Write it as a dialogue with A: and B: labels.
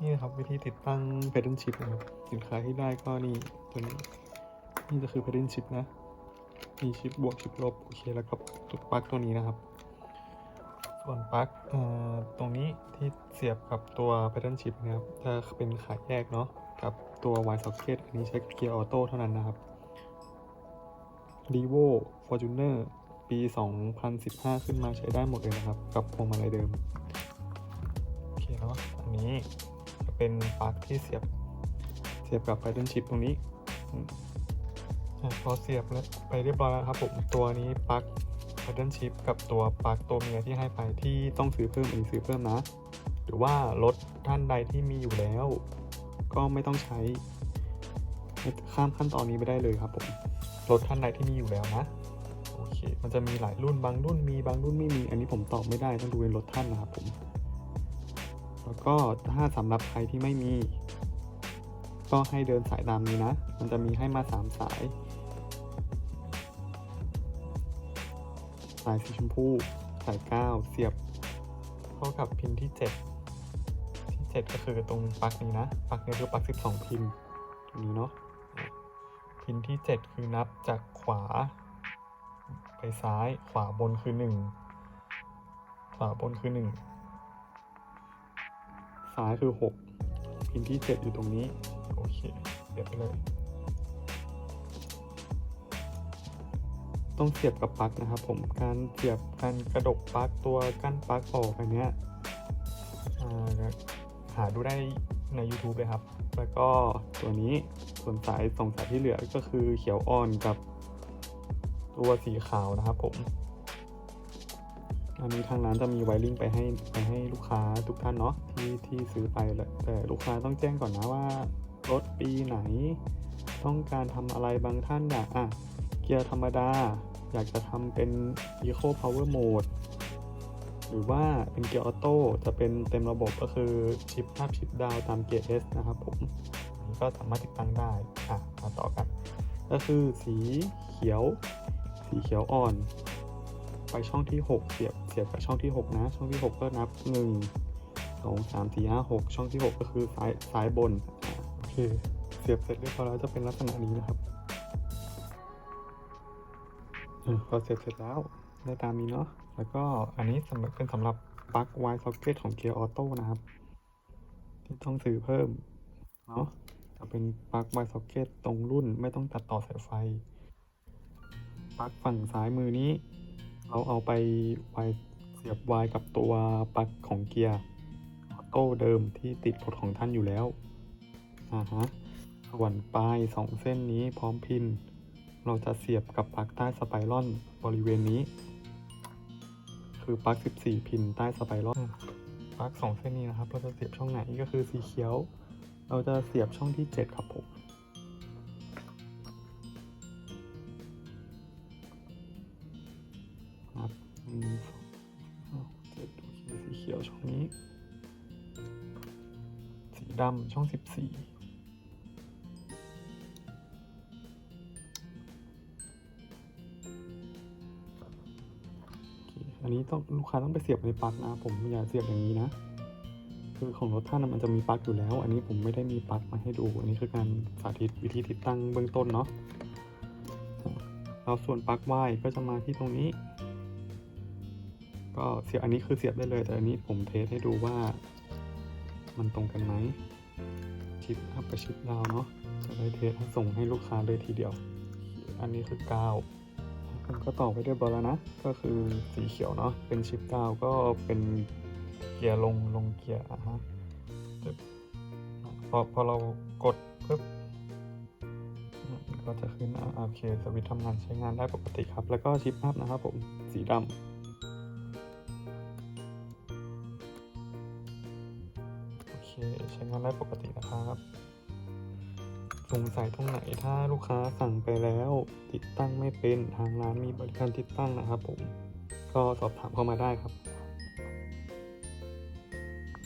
A: นี่นะครับวิธีติดตั้ง Pattern Chip นะครับ สินค้าที่ได้ก็นี่ตัวนี้นี่จะคือ Pattern Chip นะ มีชิปบวกชิปลบ โอเค แล้วก็ตัวปลั๊กตัวนี้นะครับ ส่วนปลั๊กตรงนี้ที่เสียบกับตัว Pattern Chip นะครับจะเป็นขายแยกเนาะกับตัว Y Socket อันนี้ใช้เกียร์ออโต้เท่านั้นนะครับ r e v o Fortuner ปี 2015 ขึ้นมาใช้ได้หมดเลยนะครับ กับพวงมาลัยเดิม โอเคเนาะอันนี้ เป็นปลั๊กที่เสียบ เสียบกับ Pattern Chip ตรงนี้พอเสียบแล้วไปเรียบร้อยแล้วครับผมตัวนี้ปลั๊ก Pattern Chip กับตัวปลั๊กตัวเมียที่ให้ไปที่ต้องซื้อเพิ่มอันนี้ซื้อเพิ่มนะ หรือว่ารถท่านใดที่มีอยู่แล้ว ก็ไม่ต้องใช้ ข้ามขั้นตอนนี้ไปได้เลยครับผมรถท่านใดที่มีอยู่แล้วนะโอเค มันจะมีหลายรุ่นบางรุ่นมีบางรุ่นไม่มี อันนี้ผมตอบไม่ได้ต้องดูในรถท่านนะครับผม แล้วก็ถ้าสำหรับใครที่ไม่มี ก็ให้เดินสายตามนี้นะ มันจะมีให้มา 3 สาย สายสีชมพูสาย 9 เสียบ เข้ากับพินที่ 7 ที่ 7 ก็คือตรงปลั๊กนี้นะปลั๊กนี้คือปลั๊ก 12 พินตรงนี้เนาะพินที่ 7 คือนับจากขวา ไปซ้ายขวาบนคือ 1 ขวาบนคือ 1 ซ้ายคือ 6 พินที่ 7 อยู่ตรงนี้ โอเคเสียบเลย ต้องเสียบกับปลั๊กนะครับผม การเสียบการกระดกปลั๊กตัวกั้นปลั๊กออกอันเนี้ยหาดูได้ใน YouTube เลยครับ แล้วก็ตัวนี้ส่วนสายสองสายที่เหลือก็คือเขียวอ่อนกับตัวสีขาวนะครับผม อันนี้ทางร้านจะมีไวริงไปให้ไปให้ลูกค้าทุกท่านเนาะที่ที่ซื้อไปแหละแต่ลูกค้าต้องแจ้งก่อนนะว่ารถปีไหน ต้องการทำอะไรบางท่านอยากอะเกียร์ธรรมดา อยากจะทำเป็น Eco Power Mode หรือว่าเป็นเกียร์ออโต้จะเป็นเต็มระบบก็คือชิปอัพชิปดาวตามเกียร์ S นะครับผมนี่ก็สามารถติดตั้งได้อะมาต่อกัน ก็คือสีเขียว สีเขียวอ่อน ไปช่องที่ 6 เสียบเสียบกับช่องที่ 6 นะ ช่องที่ 6 ก็นับ 1 2 3 4 5 6 ช่องที่ 6 ก็คือซ้ายซ้ายบนโอเคเสียบเสร็จเรียบร้อยแล้วจะเป็นลักษณะนี้นะครับพอเสียบเสร็จแล้วได้ตามนี้เนาะแล้วก็อันนี้สำหรับเป็นสำหรับปลั๊ก Y socket ของเกียร์ออโต้นะครับ ที่ต้องซื้อเพิ่มเนาะจะเป็นปลั๊ก Y socket ตรงรุ่นไม่ต้องตัดต่อสายไฟปลั๊กฝั่งซ้ายมือนี้ เราเอาไปไวเสียบไวกับตัวปลั๊กของเกียร์ออโต้เดิมที่ติดรถของท่านอยู่แล้วอ่าฮะส่วนปลายสองเส้นนี้พร้อมพิน เราจะเสียบกับปลั๊กใต้สไปรอนบริเวณนี้ คือปลั๊ก 14 พินใต้สไปรอนปลั๊กสองเส้นนี้นะครับ เราจะเสียบช่องไหนก็คือสีเขียว เราจะเสียบช่องที่ 7 ครับผม มเจ็ดโอเคสีเขียวช่องนี้ สีดำช่องสิบสี่อันนี้ต้องลูกค้าต้องไปเสียบในปลั๊กนะ ผมอย่าเสียบอย่างนี้นะ คือของรถท่านมันจะมีปลั๊กอยู่แล้ว อันนี้ผมไม่ได้มีปลั๊กมาให้ดู อันนี้คือการสาธิตวิธีติดตั้งเบื้องต้นเนาะแล้วส่วนปลั๊กไวก็จะมาที่ตรงนี้ ก็เสียบอันนี้คือเสียบได้เลย แต่อันนี้ผมเทสให้ดูว่ามันตรงกันไหมชิปอัพกับชิปดาวเนาะจะได้เทสส่งให้ลูกค้าเลยทีเดียว อันนี้คือกาวผมก็ต่อไปเรียบร้อยแล้วนะ ก็คือสีเขียวเนาะเป็นชิปกาวก็เป็นเกียร์ลงลงเกียร์อะฮะพอพอเรากดปุ๊บก็จะขึ้นอะโอเคสวิตช์ทำงานใช้งานได้ปกติครับ แล้วก็ชิปอัพนะครับผมสีดำ ใช้งานได้ปกตินะครับสงสัยตรงไหนถ้าลูกค้าสั่งไปแล้ว ติดตั้งไม่เป็นทางร้านมีบริการติดตั้งนะครับผม ก็สอบถามเข้ามาได้ครับ